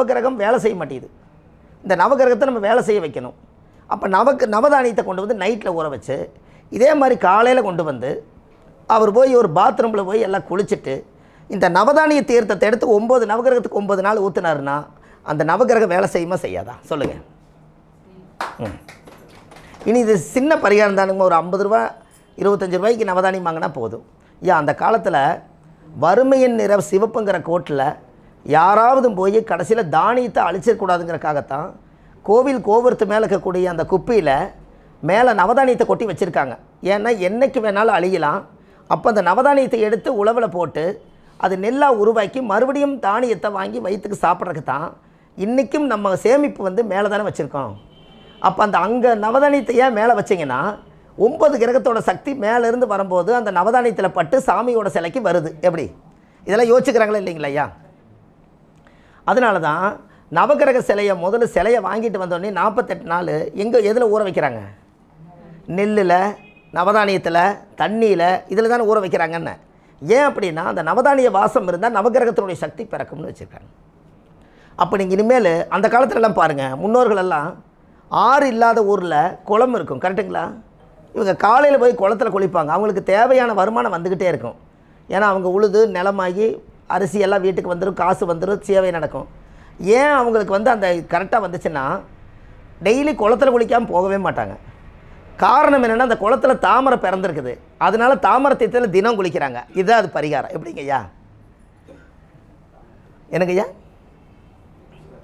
நவகிரகம் வேலை செய்ய மாட்டேங்குது. இந்த நவகிரகத்தை நம்ம வேலை செய்ய வைக்கணும். அப்போ நவக்கு நவதானியத்தை கொண்டு வந்து நைட்டில் ஊற வச்சு இதே மாதிரி காலையில் கொண்டு வந்து அவர் போய் ஒரு பாத்ரூமில் போய் எல்லாம் குளிச்சுட்டு இந்த நவதானிய தீர்த்தத்தை எடுத்து ஒம்பது நவகிரகத்துக்கு ஒம்பது நாள் ஊற்றுனாருன்னா அந்த நவகிரகம் வேலை செய்யுமா செய்யாதா? சொல்லுங்கள் ம். இனி இது சின்ன பரிகாரம் தானுங்க ஒரு ஐம்பது ரூபா இருபத்தஞ்சி ரூபாய்க்கு நவதானியம் வாங்கினா போதும். ஐயா அந்த காலத்தில் வறுமையின் நிற சிவப்புங்கிற கோட்டில் யாராவது போய் கடைசியில் தானியத்தை அழிச்சிடக்கூடாதுங்கிறக்காகத்தான் கோவில் கோபுரத்து மேலே இருக்கக்கூடிய அந்த குப்பியில் மேலே நவதானியத்தை கொட்டி வச்சுருக்காங்க. ஏன்னா என்றைக்கு வேணாலும் அழியலாம். அப்போ அந்த நவதானியத்தை எடுத்து உழவில் போட்டு அது நெல்லாக உருவாக்கி மறுபடியும் தானியத்தை வாங்கி வயிற்றுக்கு சாப்பிட்றதுக்கு தான் இன்றைக்கும் நம்ம சேமிப்பு வந்து மேலே தானே வச்சுருக்கோம். அப்போ அந்த அங்கே நவதானியத்தை ஏன் மேலே வச்சிங்கன்னா ஒம்பது கிரகத்தோட சக்தி மேலேருந்து வரும்போது அந்த நவதானியத்தில் பட்டு சாமியோட சிலைக்கு வருது. எப்படி? இதெல்லாம் யோசிக்கிறாங்களே இல்லைங்களா ஐயா? அதனால தான் நவகிரக சிலையை முதல்ல சிலையை வாங்கிட்டு வந்தோடனே நாற்பத்தெட்டு நாள் எங்கே எதில் ஊற வைக்கிறாங்க? நெல்லில் நவதானியத்தில் தண்ணியில் இதில் தானே ஊற வைக்கிறாங்கன்னு. ஏன் அப்படின்னா அந்த நவதானிய வாசம் இருந்தால் நவகிரகத்தினுடைய சக்தி பிறக்கும்னு வச்சுருக்காங்க. அப்போ நீங்கள் இனிமேல் அந்த காலத்துலலாம் பாருங்கள் முன்னோர்களெல்லாம் ஆறு இல்லாத ஊரில் குளம் இருக்கும் கரெக்டுங்களா இவங்க காலையில் போய் குளத்துல குளிப்பாங்க அவங்களுக்கு தேவையான வருமானம் வந்துக்கிட்டே இருக்கும். ஏன்னா அவங்க உழுது நிலமாகி அரிசி எல்லாம் வீட்டுக்கு வந்துடும் காசு வந்துடும் சேவை நடக்கும். ஏன் அவங்களுக்கு வந்து அந்த கரெக்டாக வந்துச்சுன்னா டெய்லி குளத்துல குளிக்காமல் போகவே மாட்டாங்க. காரணம் என்னென்னா அந்த குளத்துல தாமரை பிறந்திருக்குது. அதனால தாமரை தீர்த்தத்தில் தினம் குளிக்கிறாங்க. இதுதான் அது பரிகாரம். எப்படிங்க ஐயா? எனக்கு ஐயா?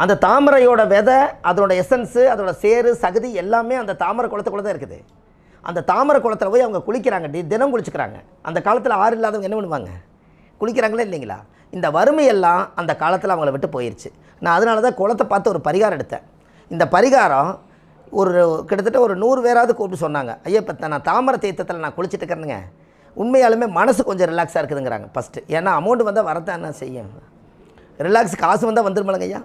அந்த தாமரையோட விதை அதோட எசன்ஸு அதோட சேரு சகுதி எல்லாமே அந்த தாமரை குளத்துக்குள்ள தான் இருக்குது. அந்த தாமரை குளத்துல போய் அவங்க குளிக்கிறாங்க. தினம் குளிச்சுக்கிறாங்க. அந்த காலத்தில் ஆறு இல்லாதவங்க என்ன பண்ணுவாங்க? குளிக்கிறாங்களே இல்லைங்களா? இந்த வறுமையெல்லாம் அந்த காலத்தில் அவங்கள விட்டு போயிடுச்சு நான் அதனால தான் குளத்தை பார்த்து ஒரு பரிகாரம் எடுத்தேன். இந்த பரிகாரம் ஒரு கிட்டத்தட்ட ஒரு நூறு பேராவது கூப்பிட்டு சொன்னாங்க. ஐயா இப்போ நான் தாமரை தீர்த்தத்தில் நான் குளிச்சுட்டு இருக்கிறேனுங்க. உண்மையாலுமே மனசு கொஞ்சம் ரிலாக்ஸாக இருக்குதுங்கிறாங்க ஃபஸ்ட்டு ஏன்னா அமௌண்ட் வந்தால் வரத்தான் என்ன செய்யும்? ரிலாக்ஸ் காசு வந்தால் வந்துருமில்லங்க ஐயா?